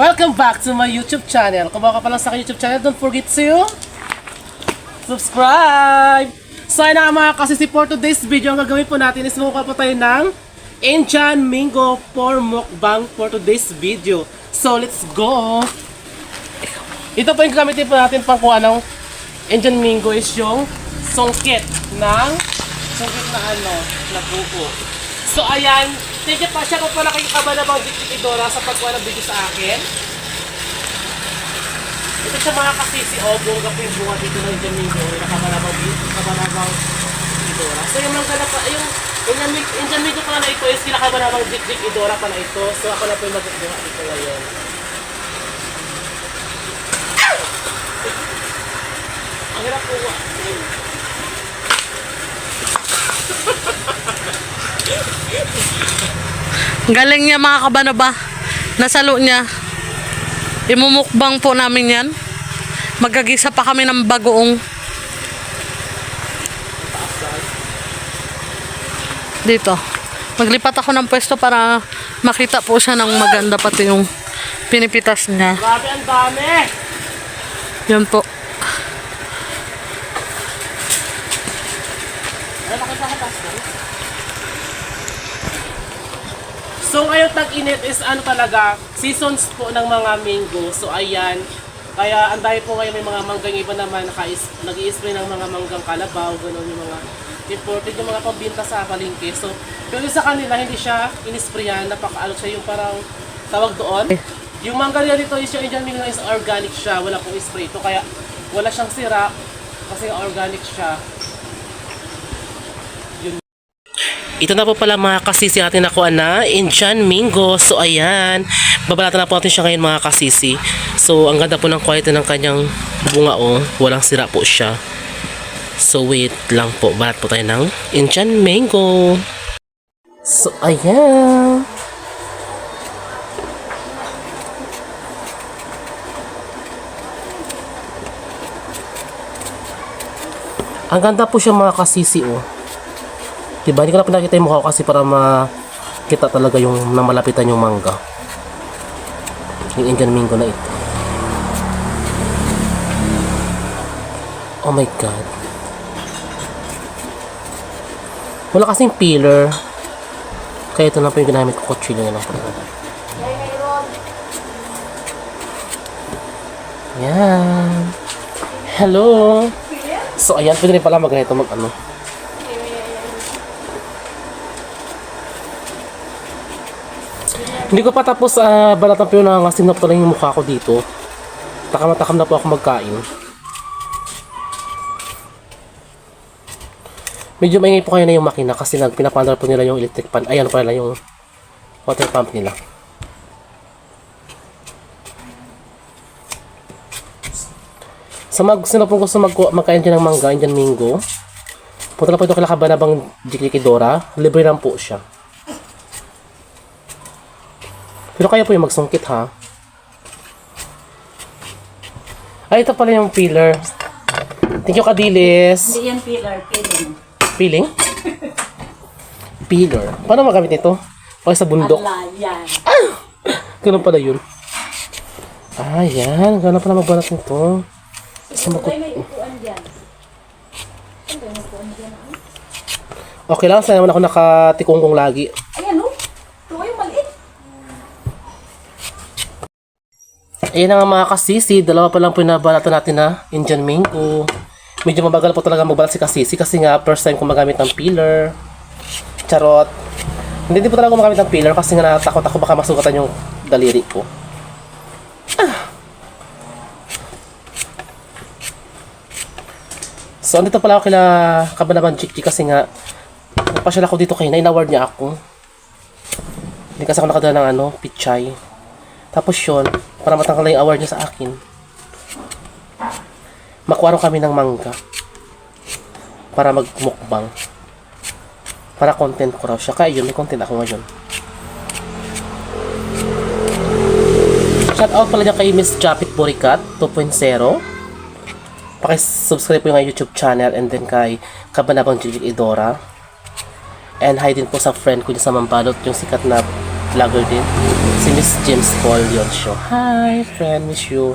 Welcome back to my YouTube channel. Kung bago ka pa lang sa aking YouTube channel, don't forget to subscribe! So ayun na mga kasisi for today's video, ang gagawin po natin is mukha po tayo ng Indian Mingo for mukbang for today's video. So let's go! Ito po yung gagamitin po natin pang kuha ng Indian Mingo is yung sungkit ng sungkit na ano, na buko. So ayan, thank you pa siya ko pala kay Kabanabang Dikitidora sa pagkuha ng video sa akin. Ito siya mga kasisi o bunga po yung bunga dito ng Indian Mingo na Kabanabang Kabanabang Dikitidora. So yung mga pa, yung Indian Mingo, Indian Mingo pala na ito is kinakabanabang Dikitidora pala ito. So ako na po yung magbubuha dito ngayon. Ang hirap po. Galing niya mga kabanaba. Nasalo niya. Imumukbang po namin yan. Magagisa pa kami ng bagoong. Dito. Maglipat ako ng pwesto para makita po siya ng maganda pati yung pinipitas niya. Grabe ang dami! Yan po. So ngayon tag-init is ano talaga, seasons po ng mga mango. So ayan, kaya ang dami po ngayon may mga manggang iba naman naka nag spray ng mga manggang kalabaw, gano'n yung mga imported yung mga pambinta sa palengke. So, pero sa kanila hindi siya inisprayan, napakaalok siya yung parang tawag doon. Yung mangga nila dito is yung Indian mango is organic siya, wala pong spray ito. Kaya wala siyang sira kasi organic siya. Ito na po pala mga kasisi atin nakuha na Indian Mingo. So ayan, babalatan na po natin siya ngayon mga kasisi. So ang ganda po ng quality ng kanyang bunga oh. Walang sira po siya. So wait lang po, balat po tayo ng Indian Mango. So ayan. Ang ganda po siya mga kasisi oh. Diba? Hindi ko na pinakita yung mukha ko kasi para makita talaga yung na malapitan yung mangga. Yung Indian Mingo na ito. Oh my God. Wala kasing peeler. Kaya ito na po yung ginamit ko. Kutsilyo na lang po. Yan. Hello. So, ayan. Pwede rin pala mag ganito mag ano. Hindi ko pa tapos uh, balatan po yung nangangasim na po lang yung mukha ko dito. Takam na na po ako magkain. Medyo maingay po kayo na yung makina kasi nag pinapandar po nila yung electric pan. Ayan pala yung water pump nila. Sa mag, sino po gusto mag, magkain dyan ng mangga, dyan mingo, punta na po ito kay Kabanabang Jiklikidora. Libre lang po siya. Pero kaya po yung magsungkit ha. Ay, ito pala yung peeler. Thank you, Kadilis. Hindi yan pillar, piling. Peeling? Peeler. Paano magamit ito? O sa bundok. Ala, yan. Ganun pala yun. Ah, yan. Ganun pala magbalat nito. Sa makot. Ay, may upuan dyan. Okay lang, sana naman ako nakatikungkong lagi. Ayan, oh. Ito yung maliit. Ayan na nga mga kasisi, dalawa pa lang po nabalatan natin na Indian Mingo. Medyo mabagal po talaga magbalat si kasisi kasi nga first time ko magamit ng peeler. Charot. Hindi din po talaga ako magamit ng peeler kasi nga natakot ako baka masugatan yung daliri ko. Ah. So, andito pala ako kila Kabanaban Chikchi kasi nga napasyal ako dito kay na-award niya ako. Hindi kasi ako nakadala ng ano, pichay. Tapos yun, para matanggal na yung award niya sa akin. Makuha rin kami ng mangga. Para magmukbang. Para content ko raw siya. Kaya yun, may content ako ngayon. Shout out pala niya kay Miss Japit Boricat 2.0. Pakisubscribe po yung YouTube channel and then kay Kabanabang Jijik Idora. And hi din po sa friend ko sa Mambalot, yung sikat na vlogger din. Si Miss James Paul yun show. Hi, friend, miss you.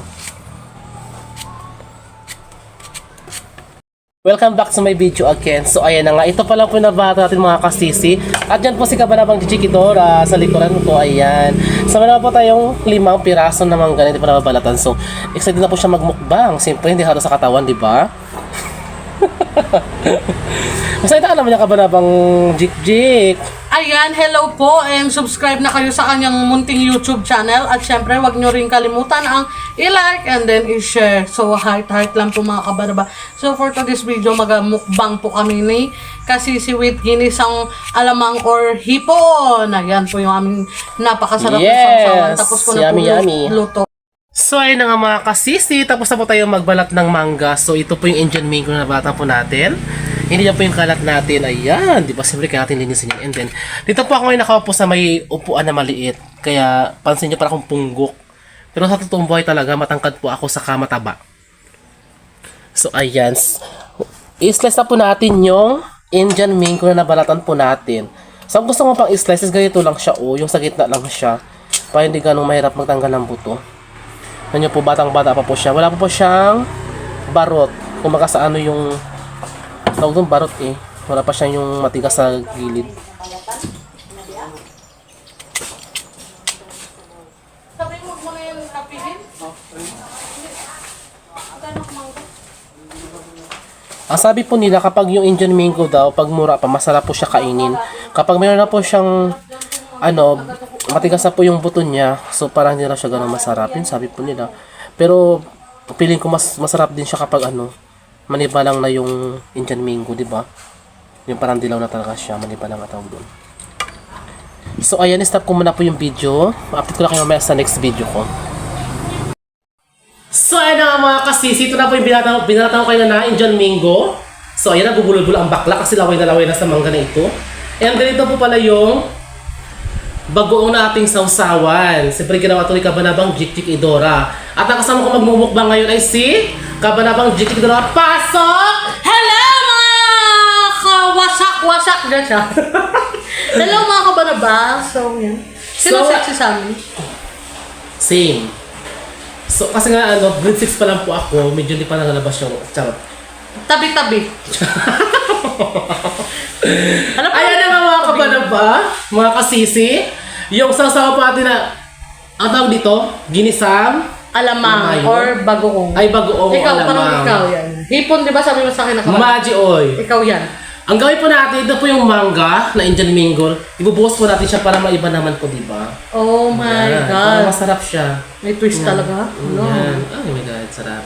Welcome back to my video again. So ayan na nga, ito pa lang po nabata natin mga kasisi. At dyan po si Kabanabang Chichikidora sa likuran ko, ayan. So meron po tayong limang piraso na mangga na hindi pa nababalatan. So excited na po siya magmukbang. Siyempre hindi halo sa katawan, di ba? Masaya ka naman yung Kabanabang Jik-Jik. Ayan, hello po and subscribe na kayo sa kanyang munting YouTube channel at syempre wag nyo rin kalimutan ang i-like and then i-share. So heart heart lang po mga kabaraba. So for today's video magamukbang po kami ni kasi si with ginisang alamang or hipon. Ayan po yung aming napakasarap na Yes! sausawan. Tapos ko na po yummy. luto. So ayun na nga mga kasisi, tapos na po tayo magbalat ng mangga. So ito po yung Indian mango na bata po natin. Hindi yan po yung kalat natin. Ayan, di ba? Siyempre kaya natin linisin yan. And then, dito po ako ngayon nakaupo sa may upuan na maliit. Kaya pansin niyo para akong punggok. Pero sa totoong buhay talaga, matangkad po ako sa kamataba. So ayan. I-slice na po natin yung Indian mango na nabalatan po natin. So ang gusto mo pang i-slice is ganito lang siya oh. Yung sa gitna lang siya. Para hindi ganong mahirap magtanggal ng buto. Ano po, batang-bata pa po siya. Wala pa po siyang barot. Kung sa ano yung tawag doon barot eh. Wala pa siya yung matigas sa gilid. Sabi mo muna yung kapihin? Ang sabi po nila kapag yung Indian mango daw, pag mura pa, masarap po siya kainin. Kapag meron na po siyang ano, matigas na po yung buto niya, so parang hindi na siya ganun masarap. Yun sabi po nila. Pero feeling ko mas masarap din siya kapag ano, maniba lang na yung Indian mango, di ba? Yung parang dilaw na talaga siya, maniba lang ang tawag doon. So ayan, stop ko muna po yung video. Update ko lang kayo mamaya sa next video ko. So ayun na mga kasisi, ito na po yung binata, binata ko kayo na Indian mango. So ayan, nabubulol-bulo ang bakla kasi laway na laway na sa mangga na ito. And ganito po pala yung bagoong nating sausawan. Siyempre ginawa ito ni Kabanabang Jik-Jik Idora. At ang kasama ko magmumukbang ngayon ay si Kabanabang Jik-Jik Idora. Pasok! Hello mga kawasak-wasak dyan siya. Hello mga kabaraba. So, yan. Sino So, sexy sa amin? Same. So kasi nga ano, grade 6 pa lang po ako, medyo hindi pa nalalabas yung charot. Tabi-tabi. Alam mo, Ayan na nga mga kabanaba, mga kasisi. Yung sausawa po natin na, ang tawag dito, ginisang, alamang Lamayo? or bagoong. ay bagoong ikaw, alamang. parang ikaw yan. Hipon, di ba sabi mo sa akin na kapatid? Maji oy. Ikaw yan. Ang gawin po natin, ito po yung manga na Indian mango. Ibubuhos po natin siya para maiba naman po, di ba? Oh my Ayan, Para God. masarap siya. May twist talaga. Ano? Yan. Ay, my God, sarap.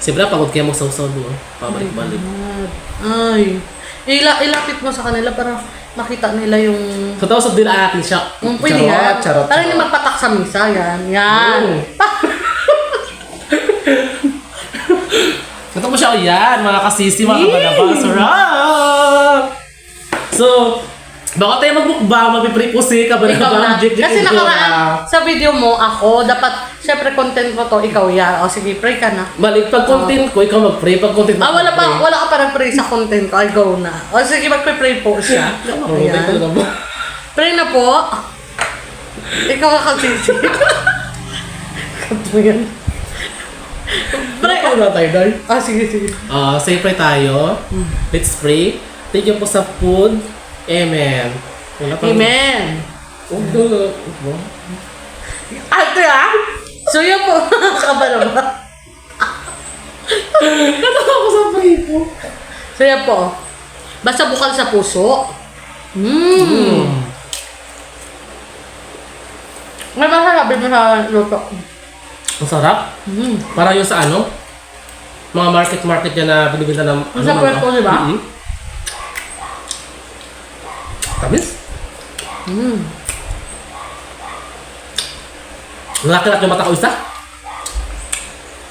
Siyempre, pagod kaya magsawsaw doon. Pabalik-balik. God. Ay. Ila, ilapit mo sa kanila para makita nila yung... So, tapos din atin siya. Yung pwede yan. charot, Para hindi charot. magpatak sa misa. Yan. Yan. Oo. Ito mo siya, oh, yan, mga kasisi, mga kabalaba. Sarap! So, baka tayo magmukbang, magpipray po si ikaw na. Jik, jik, Kasi nakaraan sa video mo, ako, dapat, syempre content mo to, ikaw yan. O sige, pray ka na. Balik, pag content ko, ikaw mag-pray. Pag content mo, Ah, wala pa, wala ka pa nag-pray sa content ko. Ay, go na. O sige, magpe-pray po siya. Oh, okay talaga Ayan. ba? Pray na po. Ikaw ka kasisi. Kanto yan. Pray ko na tayo, Day. Ah, sige, sige. Ah, say pray tayo. Let's pray. Thank you po sa food. Amen. Wala. Amen. Oh, duh. Ate ah! So yun po, kabalo ba? Natawa ko sa pray po. So yan po. Basta bukal sa puso. Mmm. Mm. May masasabi mo sa luto. Ang sarap. Mmm. Parang yung sa ano, mga market-market yan na binibenta ng ano, Sa puerto, di ba? Mhm. Tamis. Mmm. Laki-laki yung mata ko isa.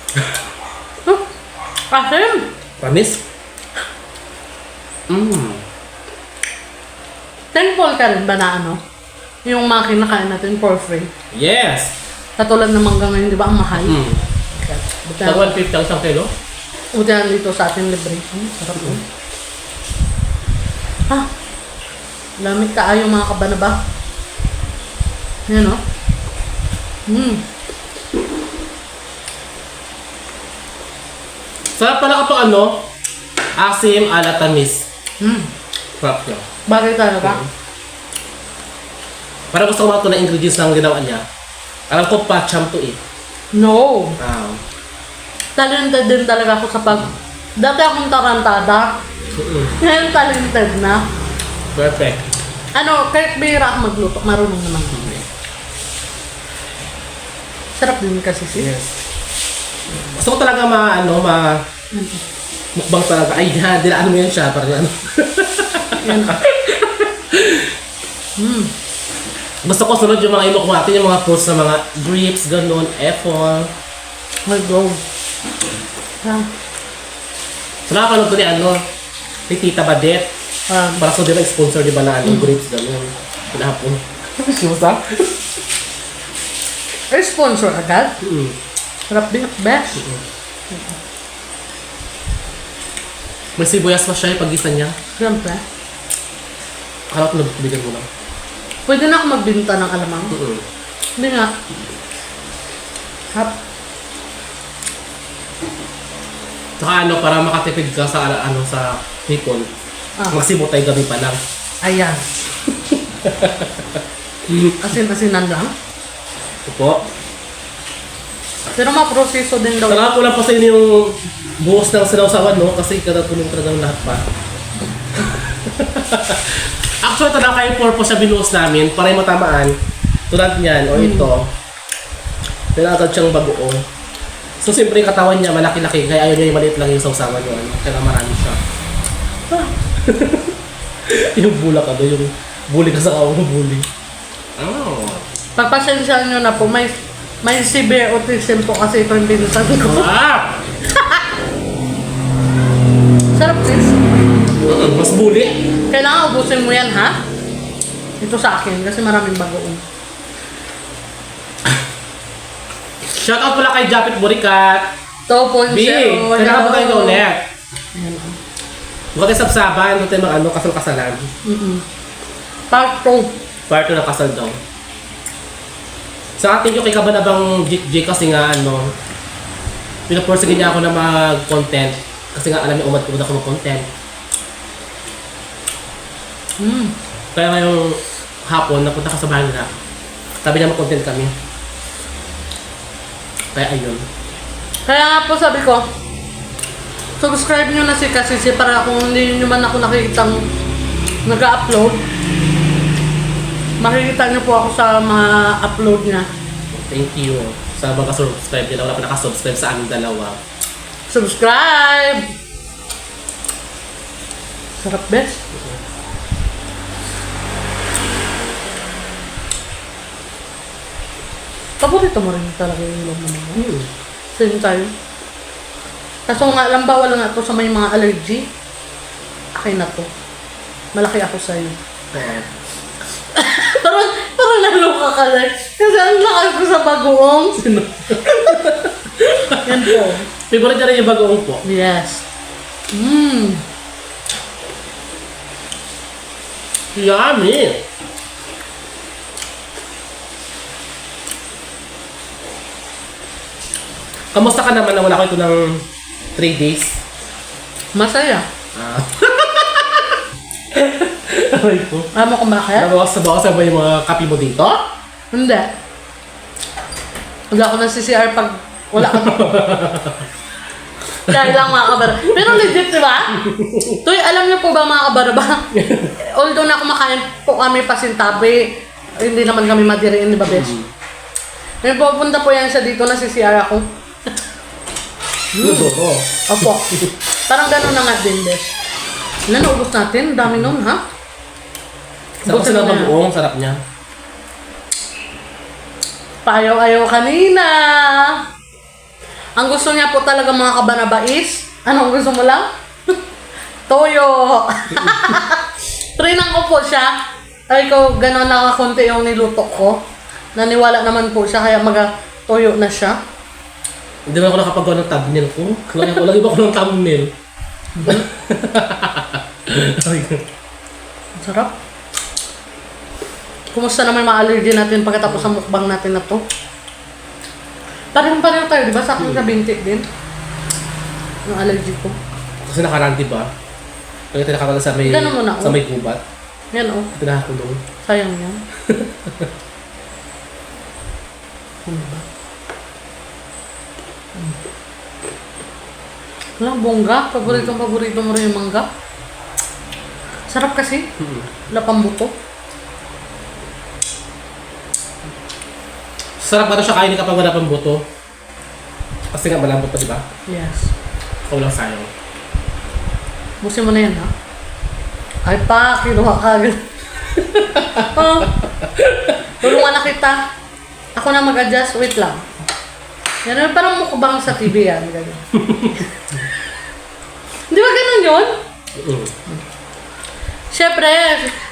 Asim. Tamis. Mmm. Thankful ka rin ba na ano? Yung mga kinakain natin for free. Yes. Katulad ng mangga ngayon, di ba? Ang mahal. Mm. Sa 150 ang isang kilo. buti yan dito sa ating libre. Hmm, sarap yun. Ah, lamig ka ayo mga kabanaba. Yan o. Mm. Sarap pala kapag ano, asim ala tamis. Mm. Sarap niya. Bagay talaga. Para gusto ko mga ito na ingredients ng ginawa niya. Alam ko pa, cham to eh. No. Um, Talented din talaga ako sa pag... Dati akong tarantada. mm Ngayon talented na. Perfect. Ano, kahit bihira ako magluto, marunong naman ako. Sarap din kasi si. Yes. Gusto ko talaga ma, ano, ma, mukbang talaga. Ay, yan, dinaan mo yan siya. Parang ano. Yan. mm. Gusto ko sunod yung mga ilok natin, yung mga posts na mga grapes, ganun, apple. My God. Ah, So nakakanood ko ni ano, ni Tita Badet. um, Para so di ba sponsor di ba na ano, grapes, ganun. Pinahapon. Simusta? ay, sponsor agad. Mm. Sarap din. Best. May sibuyas pa siya, pag-isa niya. Siyempre. Akala ko nabigyan mo lang. Pwede na ako magbinta ng alamang. Mm-mm. Hindi nga. Hap. Saka ano, para makatipid ka sa ano sa hipon. Ah. Magsibutay gabi pa lang. Ayan. Asin-asinan lang. Ito po. Pero maproseso din daw. Saka ko lang pa sa inyo yung buhos ng sinawsawan, no? Kasi katatulong talaga ng lahat pa. Actually, talaga kayo purpose sa binuhos namin para yung matamaan. Tulad niyan, o ito. Pinatad siyang bagoong. So, siyempre yung katawan niya malaki-laki, kaya ayaw niya yung maliit lang yung sausawan niyo. Ano? Kaya marami siya. yung bulak ka yung bully ka sa kawang bully. Oh. Pagpasensyaan nyo na po, may may severe autism po kasi ito yung pinsan ko. Ah! Sarap sis. Mm, Mas bully. Kailangan ubusin mo yan ha? Ito sa akin kasi maraming bagoong. Shoutout pala kay Japit Burikat. 2.0. B, kailangan ba tayo na ulit? Ayan. Huwag tayo sabsaban, huwag tayo mag ano, kasal-kasalan. Mm-mm. Part 2. Part 2 ng kasal daw. Sa atin yung kay Kabanabang J kasi nga ano, pinapursige niya ako na mag-content. Kasi nga alam niya umad umad ako mag-content. Mm. Kaya ngayong hapon, napunta ka sa bahay nila. Sabi niya mag-content kami. Kaya ayun. Kaya nga po sabi ko, subscribe nyo na si Kasisi para kung hindi nyo man ako nakikitang nag-upload, makikita nyo po ako sa mga upload niya. Thank you sa mga subscribe nila. Wala pa nakasubscribe sa aming dalawa. Subscribe! Sarap best. Paborito mo rin talaga yung mo naman. Hmm. Same tayo. Kaso nga lang bawal nga to sa may mga allergy. Akin na to. Malaki ako sa'yo. Eh, parang, parang naloka ka lang. Kasi ang lakas ko sa bagoong. Yan po. Favorite niya rin yung bagoong po. Yes. Mmm. Yummy! Kamusta ka naman na wala ko ito ng 3 days? Masaya. Ah. Aray ko. Alam mo kung bakit? Nabawas sa bawas ba yung mga kapi mo dito? Hindi. Wala ako na CCR pag wala ka Kaya lang mga kabara. Pero legit, di ba? Tuy, alam niyo po ba mga kabara ba? Although na kumakain po kami pasintabi, hindi naman kami madiriin, di ba, Besh? May pupunta po yan siya dito na CCR ako. Luboro. Opo. Parang gano'n na nga din, Besh. Wala, naubos natin. Dami nun, ha? Sarap sila na. bagoong, sarap niya. Payaw-ayaw kanina. Ang gusto niya po talaga mga kabanaba is, anong gusto mo lang? Toyo. Trinang ko po siya. Ay ko, gano'n nakakunti yung niluto ko. Naniwala naman po siya, kaya maga-toyo na siya. Hindi naman ako nakapagawa ng thumbnail ko. Kaya ko lang iba ko ng thumbnail. Ang sarap. Kumusta naman mga allergy natin pagkatapos ng mukbang natin na to? Pareho-pareho tayo, di ba? Sa akin sa binti din. Yung allergy ko. Kasi nakaraan, di ba? Kaya tayo nakakala sa may, Ganun muna, sa oh. may gubat. Yan oh, Ito nakakulong. sayang yan. ano ba? Wala, bongga. Paboritong paborito mo rin yung mangga. Sarap kasi. Hmm. Wala pang buto. Sarap ba siya kainin kapag wala pang buto? Kasi nga malambot pa, di ba? Yes. Ikaw lang sayang. Busin mo na yan, ha? Ay pa, kinuha ka agad. oh. Tulungan na kita. Ako na mag-adjust. Wait lang. Yan, parang mukbang sa TV yan. Ganyan. Di ba ganun yun? Mm. Siyempre,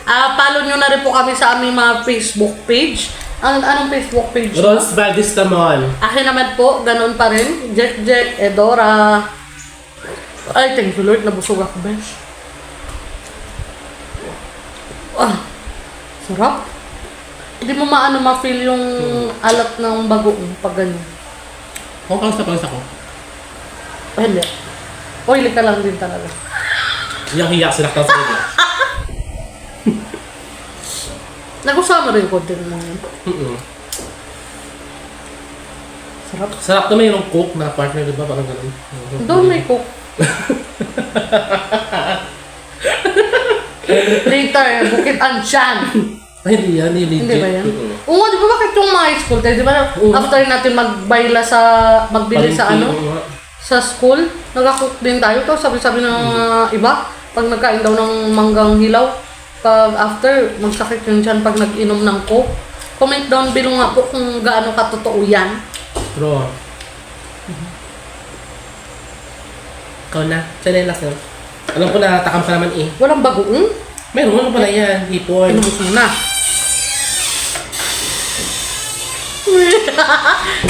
ah follow nyo na rin po kami sa aming mga Facebook page. An anong Facebook page? mo? Rose Valdistamon. Akin naman po, ganun pa rin. Jack Jack, Edora. Ay, thank you Lord, nabusog ako, besh. Ah, sarap. Hindi mo maano ma-feel yung alat ng bagoong pag ganyan. Kung pangsa pangsa ko. Oh, hindi. Oily ka lang din talaga. Yung hiya, sinaktan sa inyo. Nagusama rin ko din mo yun. Mm-mm. Sarap. Sarap naman yung cook na partner, di ba? Parang ganun. Doon may cook. Later, Bukit Anshan. Ay, hindi yan. Hindi legit. Hindi ba yan? Oo nga, di ba bakit yung mga school tayo? Di ba Oo. after natin magbayla sa, magbili sa ano, oo nga. sa school, nag-cook din tayo. Tapos sabi-sabi ng mga iba, pag nagkain daw ng manggang hilaw, pag after, magsakit yun dyan pag nag-inom ng coke. Comment down below nga po kung gaano katotoo yan. Bro. Ikaw na. Chanelas na. Alam ko na, takam ka naman eh. Walang bagoong. Meron, ano pala yan? Hipon. Inubos mo na.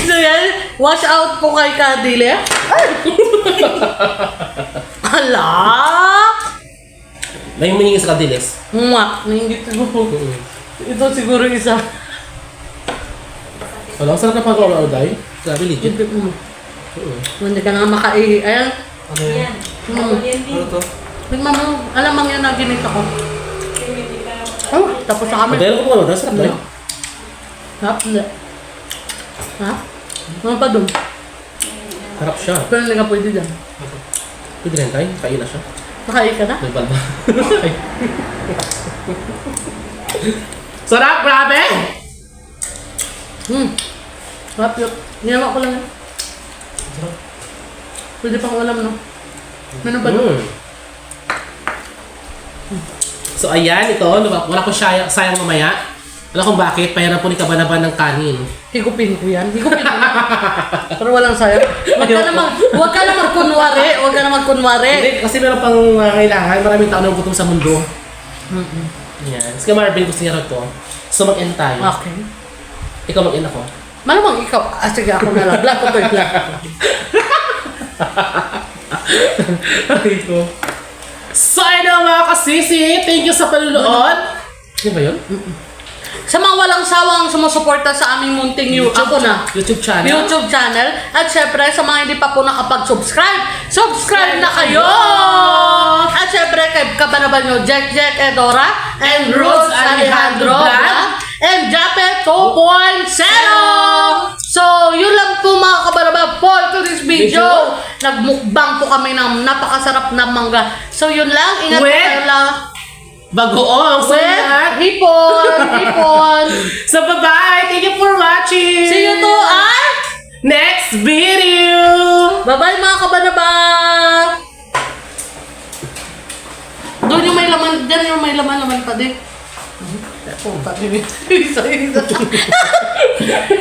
So yan, watch out po kay Kadile. Ay! Ala! May humingi sa kadilis. Mwak, mo. Mm-mm. Ito siguro isa. Wala, ang sarap na pag-roll day. Grabe, legit. Hindi mo. Oo. Hindi ka na makai. Ayan. Ano yan? Yan. Din. Ano to? Tingnan mo. Alam mo yan na ginit ako. Oh, tapos na kami. Modelo ko pa, sarap na yun. Ha? Ha? Ano pa dun? Harap siya. Pero hindi ka pwede dyan. Pwede rin tayo, kain na siya. Nakain ka na? May balba. Sarap, grabe! Hmm. Sarap yun. Ginawa ko lang yan. Pwede pang ulam, no? Ano ba dun? Mm. So ayan, ito, wala ko sayang mamaya. Alam kung bakit, payaran po ni Kabanaban ng kanin. Higupin ko yan. Higupin ko na. Pero walang sayang. Huwag ka naman, huwag ka naman kunwari. Huwag ka naman kunwari. Hindi, kasi meron pang uh, kailangan, maraming tao na gutom sa mundo. Mm-mm. Yan. Sige Marvin, gusto niya rin to. So mag-end tayo. Okay. Ikaw mag-end ako. Malamang ikaw. Ah, sige, ako na lang. Black ko to, black ko. Aray ko. So ayun mga kasisi, thank you sa panunood. Ano ba yun? Sa mga walang sawang sumusuporta sa aming munting YouTube, ako na. YouTube channel. YouTube channel. At syempre, sa mga hindi pa po nakapag-subscribe, subscribe na kayo! At syempre, kay kabanaban nyo, Jack Jack Edora, and Rose Alejandro and Jape 2.0! So, yun lang po mga kabaraba for today's video. Nagmukbang po kami ng napakasarap na mangga. So, yun lang. Ingat po With kayo lang. Bagoong. So, With yan. hipon, hipon. So, bye-bye. Thank you for watching. See you to our next video. Bye-bye mga kabanaba! Doon yung may laman, dyan yung may laman-laman pa din. Puta, isa-isa.